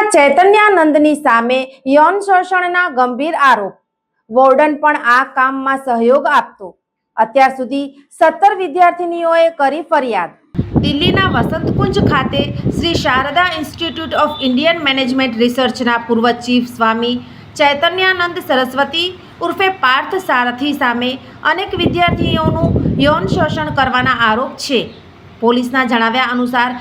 દિલ્હીમાં ચૈતન્યાનંદની સામે યૌન શોષણના ગંભીર આરોપ. વોર્ડન પણ આ કામમાં સહયોગ આપતો. અત્યાર સુધી સત્તર વિદ્યાર્થીનીઓએ કરી ફરિયાદ. દિલ્હીના વસંતકુંજ ખાતે Shri Sharada institute of Indian management રિસર્ચના પૂર્વ ચીફ સ્વામી ચૈતન્યાનંદ સરસ્વતી ઉર્ફે પાર્થ સારથી સામે અનેક વિદ્યાર્થીઓનું યૌન શોષણ કરવાના આરોપ છે. પોલીસના જણાવ્યા અનુસાર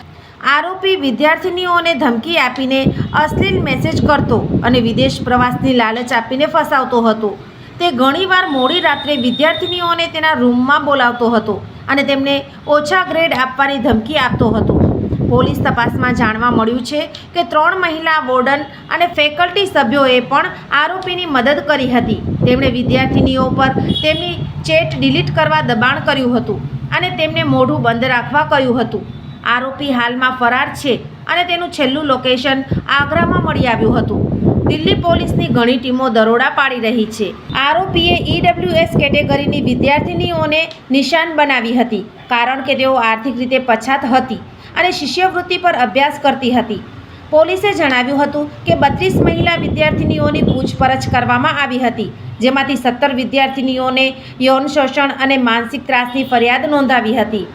આરોપી વિદ્યાર્થીનીઓને ધમકી આપીને અશ્લીલ મેસેજ કરતો અને વિદેશ પ્રવાસની લાલચ આપીને ફસાવતો હતો. તે ઘણીવાર મોડી રાત્રે વિદ્યાર્થીનીઓને તેના રૂમમાં બોલાવતો હતો અને તેમને ઓછા ગ્રેડ આપવાની ધમકી આપતો હતો. પોલીસ તપાસમાં જાણવા મળ્યું છે કે ત્રણ મહિલા વોર્ડન અને ફેકલ્ટી સભ્યોએ પણ આરોપીની મદદ કરી હતી. તેમણે વિદ્યાર્થીનીઓ પર તેમની ચેટ ડિલીટ કરવા દબાણ કર્યું હતું અને તેમને મોઢું બંધ રાખવા કહ્યું હતું. આરોપી હાલમાં ફરાર છે અને તેનું છેલ્લું લોકેશન આગ્રામાં મળી આવ્યું હતું. દિલ્હી પોલીસની ઘણી ટીમો દરોડા પાડી રહી છે. આરોપીએ ઈડબ્લ્યુએસ કેટેગરીની વિદ્યાર્થીનીઓને નિશાન બનાવી હતી, કારણ કે તેઓ આર્થિક રીતે પછાત હતી અને શિષ્યવૃત્તિ પર અભ્યાસ કરતી હતી. પોલીસે જણાવ્યું હતું કે બત્રીસ મહિલા વિદ્યાર્થીનીઓની પૂછપરછ કરવામાં આવી હતી, જેમાંથી સત્તર વિદ્યાર્થીનીઓને યૌન શોષણ અને માનસિક ત્રાસની ફરિયાદ નોંધાવી હતી.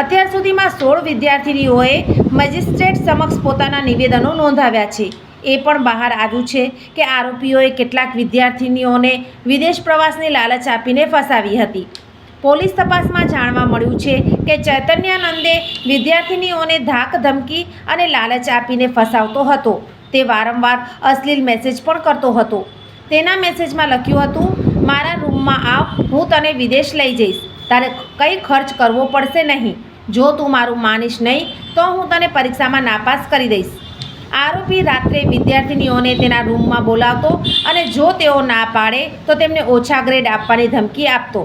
અત્યાર સુધીમાં સોળ વિદ્યાર્થીનીઓએ મેજિસ્ટ્રેટ સમક્ષ પોતાના નિવેદનો નોંધાવ્યા છે. એ પણ બહાર આવ્યું છે કે આરોપીઓએ કેટલાક વિદ્યાર્થીનીઓને વિદેશ પ્રવાસની લાલચ આપીને ફસાવી હતી. પોલીસ તપાસમાં જાણવા મળ્યું છે કે ચૈતન્યાનંદે વિદ્યાર્થીનીઓને ધાક, ધમકી અને લાલચ આપીને ફસાવતો હતો. તે વારંવાર અશ્લીલ મેસેજ પણ કરતો હતો. તેના મેસેજમાં લખ્યું હતું, મારા રૂમમાં આવ, હું તને વિદેશ લઈ જઈશ. તારે કંઈ ખર્ચ કરવો પડશે નહીં. જો તું મારું માનીશ નહીં, તો હું તને પરીક્ષામાં નાપાસ કરી દઈશ. આરોપી રાત્રે વિદ્યાર્થીનીઓને તેના રૂમમાં બોલાવતો અને જો તેઓ ના પાડે, તો તેમને ઓછા ગ્રેડ આપવાની ધમકી આપતો.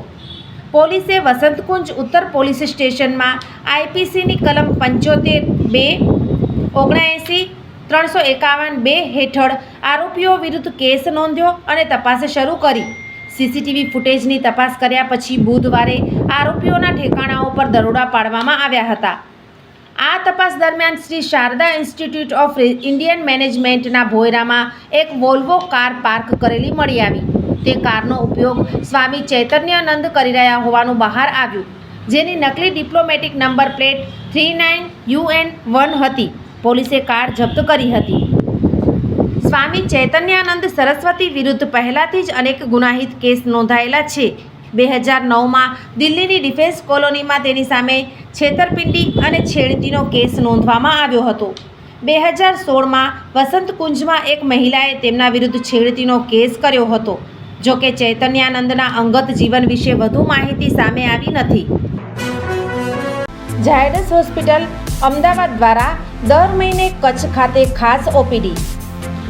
પોલીસે વસંતકુંજ ઉત્તર પોલીસ સ્ટેશનમાં આઈપીસીની કલમ પંચોતેર બે, ઓગણએંસી, ત્રણસો એકાવન બે હેઠળ આરોપીઓ વિરુદ્ધ કેસ નોંધ્યો અને તપાસ શરૂ કરી. સીસીટીવી ફૂટેજની તપાસ કર્યા પછી બુધવારે આરોપીઓના ઠેકાણાઓ પર દરોડા પાડવામાં આવ્યા હતા. આ તપાસ દરમિયાન Shri Sharada institute of Indian મેનેજમેન્ટના ભોયરામાં એક વોલ્વો કાર પાર્ક કરેલી મળી આવી. તે કારનો ઉપયોગ સ્વામી ચૈતન્યાનંદ કરી રહ્યા હોવાનું બહાર આવ્યું, જેની નકલી diplomatic number plate three nine UN one હતી. પોલીસે કાર જપ્ત કરી હતી. સ્વામી ચૈતન્યાનંદ સરસ્વતી વિરુદ્ધ પહેલાથી જ અનેક ગુનાહિત કેસ નોંધાયેલા છે. બે હજાર નવમાં દિલ્હીની ડિફેન્સ કોલોનીમાં તેની સામે છેતરપિંડી અને છેડતીનો કેસ નોંધવામાં આવ્યો હતો. બે હજાર સોળમાં વસંતકુંજમાં એક મહિલાએ તેમના વિરુદ્ધ છેડતીનો કેસ કર્યો હતો. જો કે ચૈતન્યાનંદના અંગત જીવન વિશે વધુ માહિતી સામે આવી નથી. ઝાયડસ હોસ્પિટલ અમદાવાદ દ્વારા દર મહિને કચ્છ ખાતે ખાસ OPD